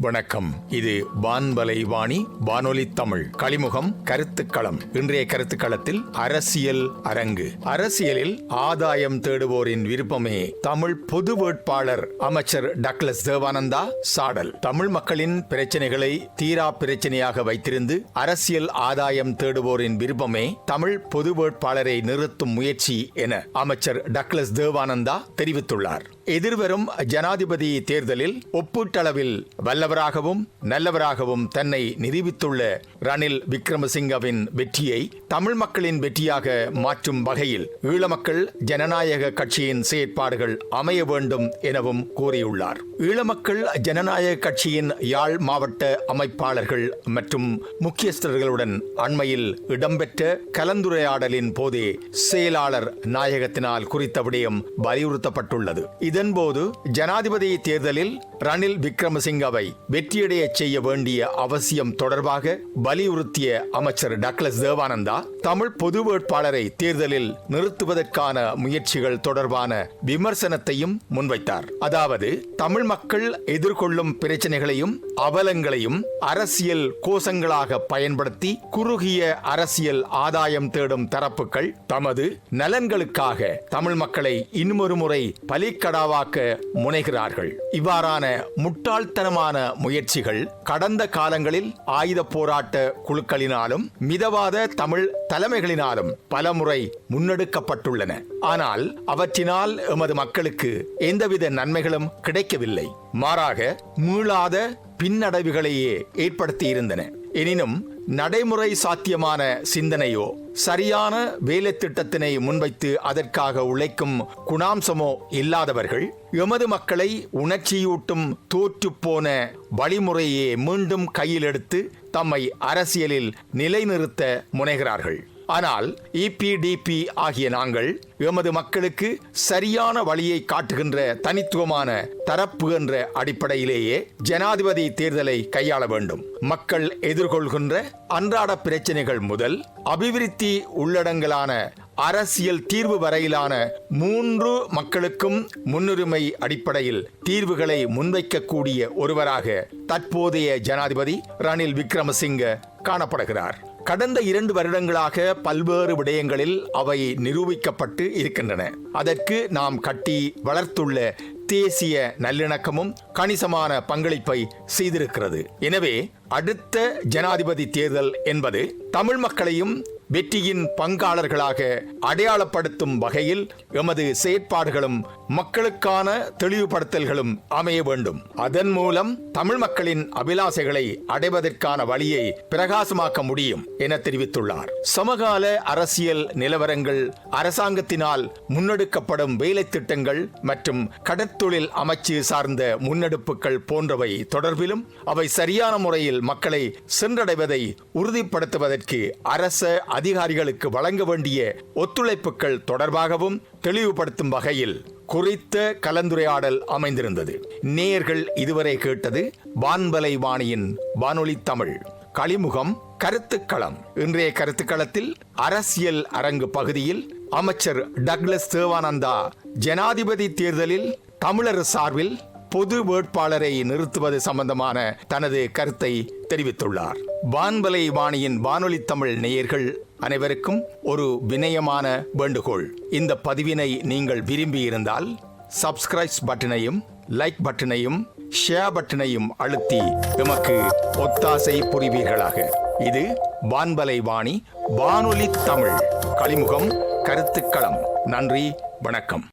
வணக்கம். இது வான்பலை வாணி வானொலி தமிழ். களிமுகம் கருத்துக்களம். இன்றைய கருத்துக்களத்தில் அரசியல் அரங்கு. அரசியலில் ஆதாயம் தேடுவோரின் விருப்பமே தமிழ் பொது வேட்பாளர் அமைச்சர் டக்ளஸ் தேவானந்தா சாடல். தமிழ் மக்களின் பிரச்சனைகளை தீரா பிரச்சனையாக வைத்திருந்து அரசியல் ஆதாயம் தேடுவோரின் விருப்பமே தமிழ் பொது வேட்பாளரை நிறுத்தும் முயற்சி என அமைச்சர் டக்ளஸ் தேவானந்தா தெரிவித்துள்ளார். எதிர்வரும் ஜனாதிபதி தேர்தலில் ஒப்பீட்டளவில் வல்லவராகவும் நல்லவராகவும் தன்னை நிரூபித்துள்ள ரணில் விக்ரமசிங்கவின் வெற்றியை தமிழ் மக்களின் வெற்றியாக மாற்றும் வகையில் ஈழமக்கள் ஜனநாயக கட்சியின் செயற்பாடுகள் அமைய வேண்டும் எனவும் கூறியுள்ளார். ஈழமக்கள் ஜனநாயக கட்சியின் யாழ் மாவட்ட அமைப்பாளர்கள் மற்றும் முக்கியஸ்தர்களுடன் அண்மையில் இடம்பெற்ற கலந்துரையாடலின் போதே செயலாளர் நாயகத்தினால் குறித்த விடயம் வலியுறுத்தப்பட்டுள்ளது. இது இதன்போது ஜனாதிபதி தேர்தலில் ரணில் விக்ரமசிங்கவை வெற்றியடைய செய்ய வேண்டிய அவசியம் தொடர்பாக வலியுறுத்திய அமைச்சர் டக்ளஸ் தேவானந்தா தமிழ் பொது வேட்பாளரை தேர்தலில் நிறுத்துவதற்கான முயற்சிகள் தொடர்பான விமர்சனத்தையும் முன்வைத்தார். அதாவது தமிழ் மக்கள் எதிர்கொள்ளும் பிரச்சனைகளையும் அவலங்களையும் அரசியல் கோஷங்களாக பயன்படுத்தி குறுகிய அரசியல் ஆதாயம் தேடும் தரப்புகள் தமது நலன்களுக்காக தமிழ் மக்களை இன்னொரு முறை பலிக்கடாவாக்க முனைகிறார்கள். இவ்வாறான முட்டாள்தனமான முயற்சிகள் கடந்த காலங்களில் ஆயுத போராட்ட குழுக்களினாலும் மிதவாத தமிழ் தலைமைகளினாலும் பலமுறை முன்னெடுக்கப்பட்டுள்ளன. ஆனால் அவற்றினால் எமது மக்களுக்கு எந்தவித நன்மைகளும் கிடைக்கவில்லை. மாறாக மீளாத பின்னடைவுகளையே ஏற்படுத்தியிருந்தன. எனினும் நடைமுறை சாத்தியமான சிந்தனையோ சரியான வேலை திட்டத்தினை முன்வைத்து அதற்காக உழைக்கும் குணாம்சமோ இல்லாதவர்கள் எமது மக்களை உணர்ச்சியூட்டும் தோற்றுப்போன வழிமுறையே மீண்டும் கையில் எடுத்து தம்மை அரசியலில் நிலைநிறுத்த முனைகிறார்கள். ஆனால் இபிடிபி ஆகிய நாங்கள் எமது மக்களுக்கு சரியான வழியை காட்டுகின்ற தனித்துவமான தரப்பு என்ற அடிப்படையிலேயே ஜனாதிபதி தேர்தலை கையாள வேண்டும். மக்கள் எதிர்கொள்கின்ற அன்றாட பிரச்சனைகள் முதல் அபிவிருத்தி உள்ளடங்கலான அரசியல் தீர்வு வரையிலான மூன்று மக்களுக்கும் முன்னுரிமை அடிப்படையில் தீர்வுகளை முன்வைக்கக்கூடிய ஒருவராக தற்போதைய ஜனாதிபதி ரணில் விக்ரமசிங்க காணப்படுகிறார். கடந்த இரண்டு வருடங்களாக பல்வேறு விடயங்களில் அவை நிரூபிக்கப்பட்டு இருக்கின்றன. அதற்கு நாம் கட்டி வளர்த்துள்ள தேசிய நல்லிணக்கமும் கணிசமான பங்களிப்பை செய்திருக்கிறது. எனவே அடுத்த ஜனாதிபதி தேர்தல் என்பது தமிழ் மக்களையும் வெற்றியின் பங்காளர்களாக அடையாளப்படுத்தும் வகையில் எமது செயற்பாடுகளும் மக்களுக்கான தெளிவுபடுத்தல்களும் அமைய வேண்டும். அதன் மூலம் தமிழ் மக்களின் அபிலாசைகளை அடைவதற்கான வழியை பிரகாசமாக்க முடியும் என தெரிவித்துள்ளார். சமகால அரசியல் நிலவரங்கள் அரசாங்கத்தினால் முன்னெடுக்கப்படும் வேலை திட்டங்கள் மற்றும் கடற்தொழில் அமைச்சு சார்ந்த முன்னெடுப்புகள் போன்றவை தொடர்பிலும் அவை சரியான முறையில் மக்களை சென்றடைவதை உறுதிப்படுத்துவதற்கு அரச அதிகாரிகளுக்கு வழங்க வேண்டிய ஒத்துழைப்புகள் தொடர்பாகவும் தெளிவுபடுத்தும் வகையில் குறித்த கலந்துரையாடல் அமைந்திருந்தது. நேயர்கள் இதுவரை கேட்டது வான்பலை வாணியின் வானொலி தமிழ். களிமுகம் கருத்துக்களம். இன்றைய கருத்துக்களத்தில் அரசியல் அரங்கு பகுதியில் அமைச்சர் டக்ளஸ் தேவானந்தா ஜனாதிபதி தேர்தலில் தமிழர் சார்பில் பொது வேட்பாளரை நிறுத்துவது சம்பந்தமான தனது கருத்தை தெரிவித்துள்ளார். வான்பலை வாணியின் வானொலி தமிழ் நேயர்கள் அனைவருக்கும் ஒரு வினயமான வேண்டுகோள். இந்த பதிவினை நீங்கள் விரும்பி இருந்தால் சப்ஸ்கிரைப் பட்டனையும் லைக் பட்டனையும் ஷேர் பட்டனையும் அழுத்தி எமக்கு ஒத்தாசை புரிவீர்களாக. இது வான்பலை வாணி வானொலி தமிழ். களிமுகம் கருத்துக்களம். நன்றி வணக்கம்.